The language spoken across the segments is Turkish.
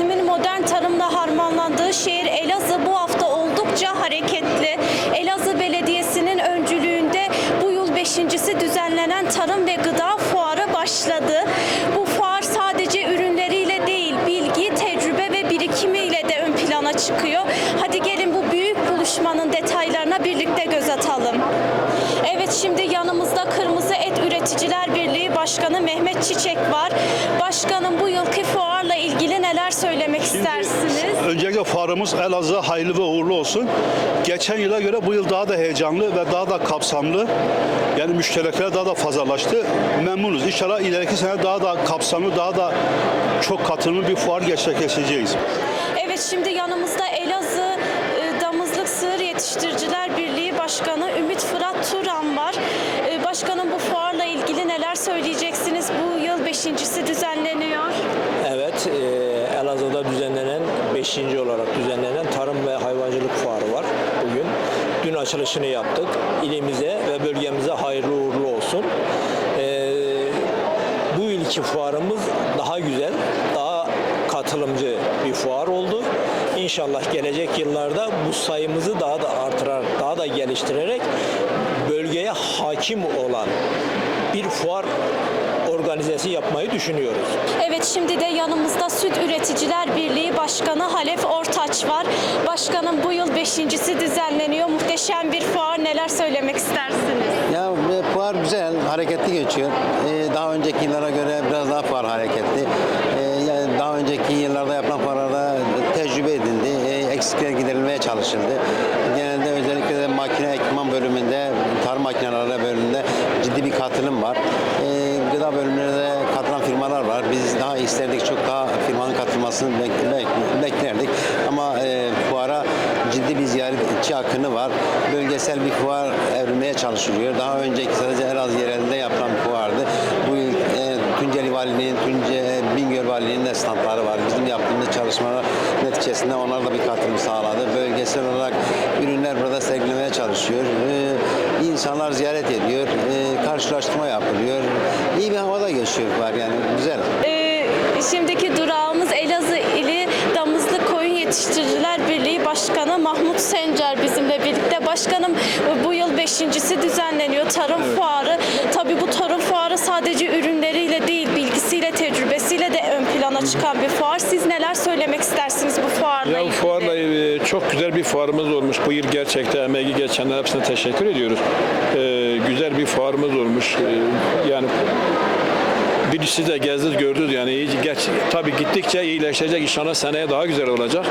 üretimin modern tarımla harmanlandığı şehir Elazığ bu hafta oldukça hareketli. Elazığ Belediyesi'nin öncülüğünde bu yıl beşincisi düzenlenen Tarım ve Gıda Fuarı başladı. Bu fuar sadece ürünleriyle değil, bilgi, tecrübe ve birikimiyle de ön plana çıkıyor. Hadi gelin bu büyük buluşmanın detaylarına birlikte göz atalım. Evet şimdi yanımızda Kırmızı Et Üreticiler Birliği Başkanı Mehmet Çiçek var. Başkanım bu yılki fuarla ilgili neler söylemek istersiniz? Öncelikle fuarımız Elazığ'a hayırlı ve uğurlu olsun. Geçen yıla göre bu yıl daha da heyecanlı ve daha da kapsamlı. Yani müşterekler daha da fazlalaştı. Memnunuz. İnşallah ileriki sene daha da kapsamlı, daha da çok katılımlı bir fuar gerçekleştireceğiz. Evet şimdi yanımızda Elazığ e, Damızlık Sığır Yetiştiriciler Birliği Başkanı Ümit Fırat Turan var. Başkanım bu fuarla ilgili neler söyleyeceksiniz? Bu yıl beşincisi düzenleniyor. Evet, e, Elazığ'da düzenlenen 5. olarak düzenlenen Tarım ve Hayvancılık Fuarı var bugün. Dün açılışını yaptık. İlimize ve bölgemize hayırlı uğurlu olsun. E, bu yılki fuarımız daha güzel, daha katılımcı bir fuar oldu. İnşallah gelecek yıllarda bu sayımızı daha da artırarak, daha da geliştirerek bölgeye hakim olan bir fuar organizesi yapmayı düşünüyoruz. Evet şimdi de yanımızda Süt Üreticiler Birliği Başkanı Halef Ortaç var. Başkanım bu yıl beşincisi düzenleniyor. Muhteşem bir fuar. Neler söylemek istersiniz? Ya e, fuar güzel, hareketli geçiyor. E, daha önceki yıllara göre biraz daha fuar hareketli. E, yani daha önceki yıllarda yapılan fuarlarda tecrübe edildi, e, eksikler giderilmeye çalışıldı. Makine ekipman bölümünde, tarım makineleri bölümünde ciddi bir katılım var. E, gıda bölümlerinde de katılan firmalar var. Biz daha isterdik, çok daha firmanın katılmasını bek- bek- beklerdik. Ama e, fuara ciddi bir ziyaretçi akını var. Bölgesel bir fuar evrilmeye çalışılıyor. Daha önceki sadece Elazığ yerelinde yapılan fuardı. Bu yıl e, Tunceli Valiliği'nin, Tunce, Bingöl Valiliği'nin de standları var. Bizim yaptığımız çalışmalar neticesinde onlar da bir katılım sağladı. Bölgesel olarak ürünler burada sergilemeye çalışıyor. E, insanlar ziyaret ediyor. E, karşılaştırma yapılıyor. İyi bir havada geçiyor fuar yani güzel. Ee, şimdiki durağımız Elazığ ili Damızlık Koyun Yetiştiriciler Birliği Başkanı Mahmut Sencer bizimle birlikte. Başkanım bu yıl beşincisi düzenleniyor Tarım Fuarı. Tabii bu Tarım Fuarı sadece ürünleriyle güzel bir fuarımız olmuş. Bu yıl gerçekten emeği geçenler hepsine teşekkür ediyoruz. Ee, güzel bir fuarımız olmuş. Ee, yani birisi de gezdiniz gördünüz yani iyi, geç, tabii gittikçe iyileşecek inşallah seneye daha güzel olacak.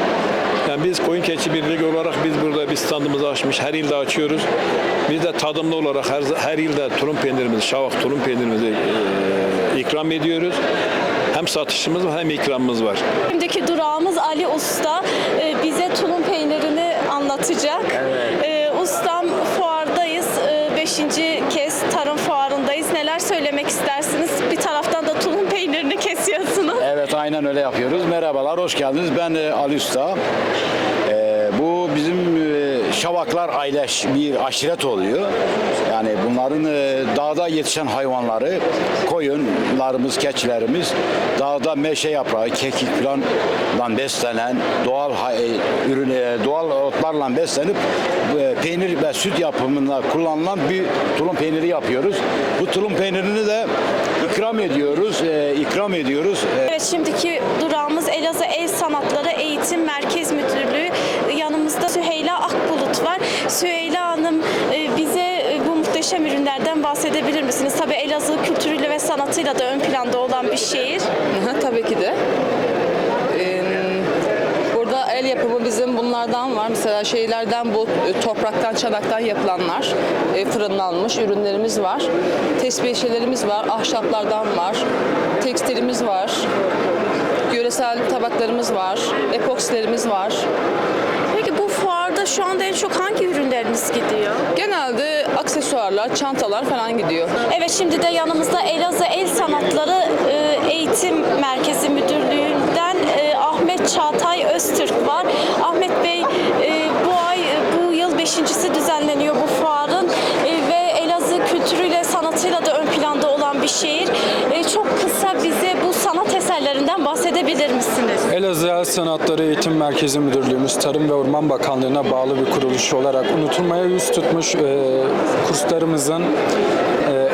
Yani biz Koyun Keçi Birliği olarak biz burada bir standımızı açmış. Her yılda açıyoruz. Biz de tadımlı olarak her, her yılda tulum peynirimizi, şavak tulum peynirimizi e, ikram ediyoruz. Hem satışımız var hem ikramımız var. Şimdiki durağımız Ali Usta. Ee, bize tulum peynirini anlatacak. Ee, ustam fuardayız. Ee, beşinci kez tarım fuarındayız. Neler söylemek istersiniz? Bir taraftan da tulum peynirini kesiyorsunuz. Evet aynen öyle yapıyoruz. Merhabalar, hoş geldiniz. Ben e, Ali Usta. E, bu bizim e, Şavaklar aile bir aşiret oluyor. Yani bunların e, dağda yetişen hayvanları, koyunlarımız, keçilerimiz dağda meşe yaprağı, kekik falan beslenen doğal hay- ürün, e, doğal otlarla beslenip e, peynir ve süt yapımında kullanılan bir tulum peyniri yapıyoruz. Bu tulum peynirini de ikram ediyoruz, e, ikram ediyoruz. E, Evet şimdiki durağımız Elazığ El Sanatları Eğitim Merkez Müdürlüğü. Yanımızda Süheyla Akbulut var. Süheyla Hanım e, bize e, bu muhteşem ürünlerden bahsedebilir misiniz? Tabii Elazığ kültürüyle ve sanatıyla da ön planda olan bir şehir. Tabii ki de. Ee, Burada el yapımı bizim bunlardan var. Mesela şeylerden bu e, topraktan, çanaktan yapılanlar, fırınlanmış ürünlerimiz var. Tesbihiyelerimiz var, ahşaplardan var, tekstilimiz var, yöresel tabaklarımız var, epoksilerimiz var. Şu anda en çok hangi ürünleriniz gidiyor? Genelde aksesuarlar, çantalar falan gidiyor. Evet şimdi de yanımızda Elazığ El Sanatları e, Eğitim Merkezi Müdürlüğü'nden El Sanatları Eğitim Merkezi Müdürlüğümüz Tarım ve Orman Bakanlığı'na bağlı bir kuruluş olarak unutulmaya yüz tutmuş e, kurslarımızın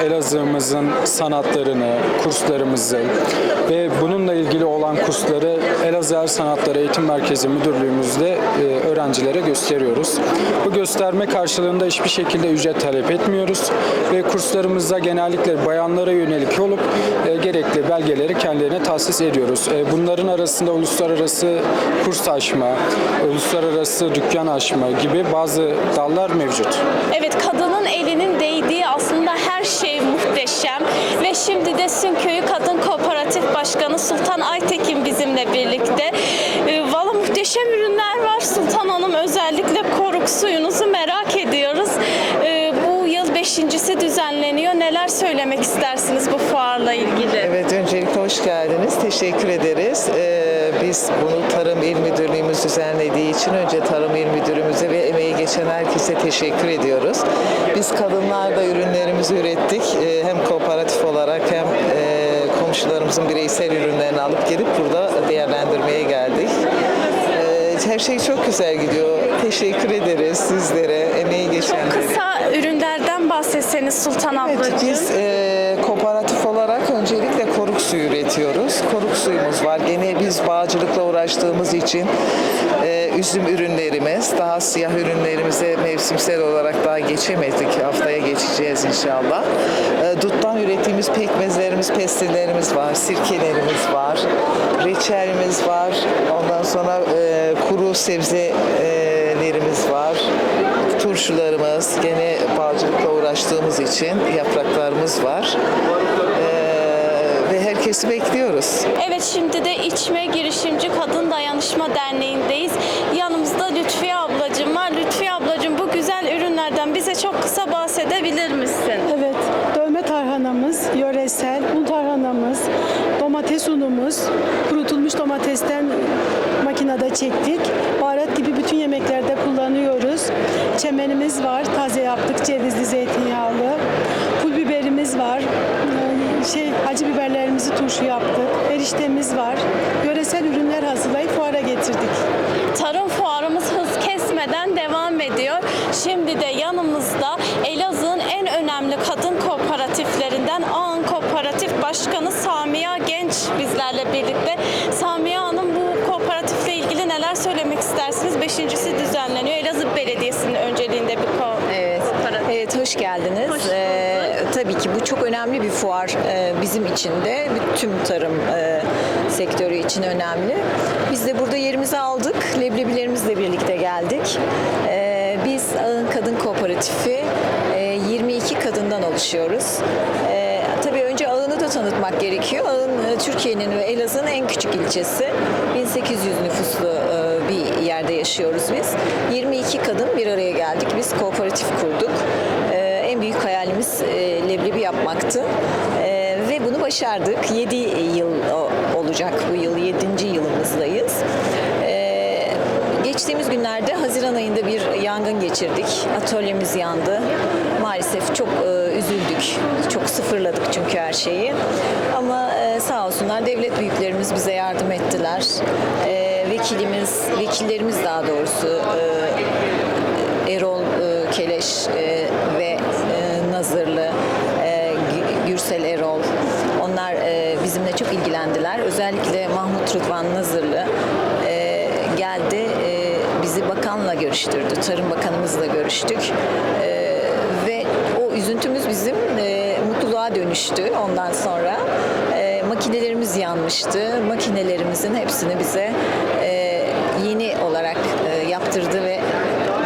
Elazığ'ımızın sanatlarını, kurslarımızı ve bununla ilgili olan kursları Elazığ El Sanatları Eğitim Merkezi Müdürlüğümüzde e, öğrencilere gösteriyoruz. Bu gösterme karşılığında hiçbir şekilde ücret talep etmiyoruz ve kurslarımızda genellikle bayanlara yönelik olup e, gerekli belgeleri kendilerine tahsis ediyoruz. E, bunların arasında uluslararası kurs açma, uluslararası dükkan açma gibi bazı dallar mevcut. Evet elinin değdiği aslında her şey muhteşem ve şimdi de Sünköy'ü Kadın Kooperatif Başkanı Sultan Aytekin bizimle birlikte. Ee, Valla muhteşem ürünler var Sultan Hanım özellikle koruk suyunuzu merak ediyoruz. Ee, Bu yıl beşincisi düzenleniyor. Neler söylemek istersiniz bu fuarla ilgili? Evet, öncelikle hoş geldiniz. Teşekkür ederiz. Ee, biz bunu Tarım İl Müdürlüğümüz düzenlediği için önce Tarım İl Müdürümüze ve emeği geçen herkese teşekkür ediyoruz. Biz kadınlar da ürünlerimizi ürettik. Ee, hem kooperatif olarak hem e, komşularımızın bireysel ürünlerini alıp gelip burada değerlendirmeye geldik. Ee, her şey çok güzel gidiyor. Teşekkür ederiz sizlere, emeği geçenlere. Kısa ürünlerden bahsetseniz Sultan Evet, ablacığım. biz e, kooperatif olarak öncelikle koruk suyu üretiyoruz. Koruk suyumuz var. Gene biz bağcılıkla uğraştığımız için e, üzüm ürünlerimiz, daha siyah ürünlerimize mevsimsel olarak daha geçemedik. Haftaya geçeceğiz inşallah. E, duttan ürettiğimiz pekmezlerimiz, pestillerimiz var, sirkelerimiz var, reçelimiz var. Ondan sonra e, kuru sebzelerimiz var turşularımız, gene bağcılıkla uğraştığımız için yapraklarımız var. Herkesi bekliyoruz. Evet şimdi de İçme Girişimci Kadın Dayanışma Derneği'ndeyiz. Yanımızda Lütfiye ablacığım var. Lütfiye ablacığım bu güzel ürünlerden bize çok kısa bahsedebilir misin? Evet, dövme tarhanamız, yöresel, un tarhanamız, domates unumuz, kurutulmuş domatesten makinede çektik. Baharat gibi bütün yemeklerde kullanıyoruz. Çemenimiz var, taze yaptık, cevizli, zeytinyağlı. Pul biberimiz var, ee, şey acı biberlerimizi turşu yaptık. Eriştemiz var. Yöresel ürünler hazırlayıp fuara getirdik. Tarım fuarımız hız kesmeden devam ediyor. Şimdi de yanımızda Elazığ'ın en önemli kadın kooperatiflerinden Ağın Kooperatif Başkanı Samiye Genç bizlerle birlikte. Samiye Hanım bu kooperatifle ilgili neler söylemek istersiniz? Beşincisi düzenleniyor. Elazığ Belediyesi'nin önceliğinde bir kooperatif. evet hoş geldiniz. Hoş bulduk. Ee, çok önemli bir fuar ee, bizim için de, tüm tarım e, sektörü için önemli. Biz de burada yerimizi aldık, leblebilerimizle birlikte geldik. Ee, biz Ağın Kadın Kooperatifi e, 22 kadından oluşuyoruz. Tabii önce Ağın'ı da tanıtmak gerekiyor. Ağın e, Türkiye'nin ve Elazığ'ın en küçük ilçesi. 1800 nüfuslu e, bir yerde yaşıyoruz biz. 22 kadın bir araya geldik. Biz kooperatif kurduk. Ee, en büyük hayalimiz e, leblebi yapmaktı. Ee, ve bunu başardık. 7 yıl olacak bu yıl. 7. yılımızdayız. Ee, geçtiğimiz günlerde Haziran ayında bir yangın geçirdik. Atölyemiz yandı. Maalesef çok e, üzüldük. Çok sıfırladık çünkü her şeyi. Ama e, sağ olsunlar devlet büyüklerimiz bize yardım ettiler. E, vekilimiz, vekillerimiz daha doğrusu e, Erol e, Keleş e, ve e, Nazırlı, e, Gü- Gürsel Erol. Onlar e, bizimle çok ilgilendiler. Özellikle Mahmut Rıdvan Nazırlı e, geldi. bizi bakanla görüştürdü. Tarım Bakanımızla görüştük. Ve o üzüntümüz bizim mutluluğa dönüştü ondan sonra. Makinelerimiz yanmıştı. Makinelerimizin hepsini bize e, yeni olarak e, yaptırdı ve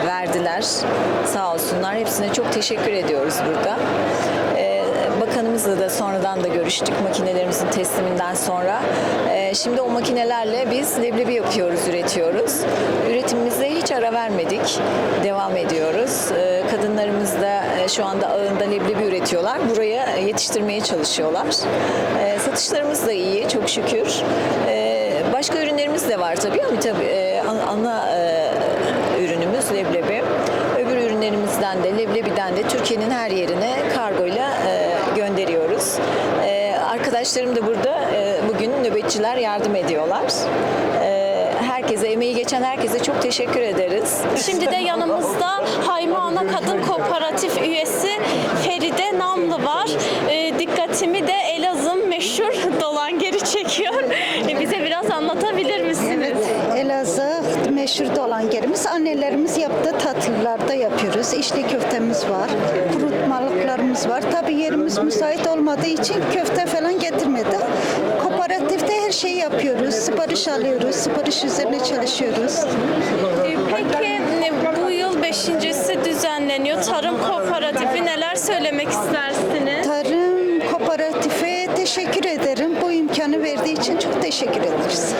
verdiler. Sağ olsunlar. Hepsine çok teşekkür ediyoruz burada. Ee, Bakanımızla da sonradan da görüştük makinelerimizin tesliminden sonra. Ee, Şimdi o makinelerle biz leblebi yapıyoruz, üretiyoruz. Üretimimize hiç ara vermedik. Devam ediyoruz. Ee, Kadınlarımız da e, şu anda ağında leblebi üretiyorlar. Buraya yetiştirmeye çalışıyorlar. Ee, Satışlarımız da iyi çok şükür. Ee, Başka ürünlerimiz de var tabii ama tabii e, ana e, ürünümüz leblebi. Ürünlerimizden de leblebiden de Türkiye'nin her yerine kargoyla e, gönderiyoruz. E, arkadaşlarım da burada e, bugün nöbetçiler yardım ediyorlar. E, herkese, emeği geçen herkese çok teşekkür ederiz. Şimdi de yanımızda Hayma Ana Kadın Kooperatif üyesi Feride Namlı var. Ee, dikkatimi de içli köftemiz var, kurutmalıklarımız var. Tabii yerimiz müsait olmadığı için köfte falan getirmedi. Kooperatifte her şeyi yapıyoruz. Sipariş alıyoruz, sipariş üzerine çalışıyoruz. Ee, peki e, bu yıl beşincisi düzenleniyor. Tarım Kooperatifi neler söylemek istersiniz? Tarım Kooperatifi teşekkür ederim. Bu imkanı verdiği için çok teşekkür ederiz.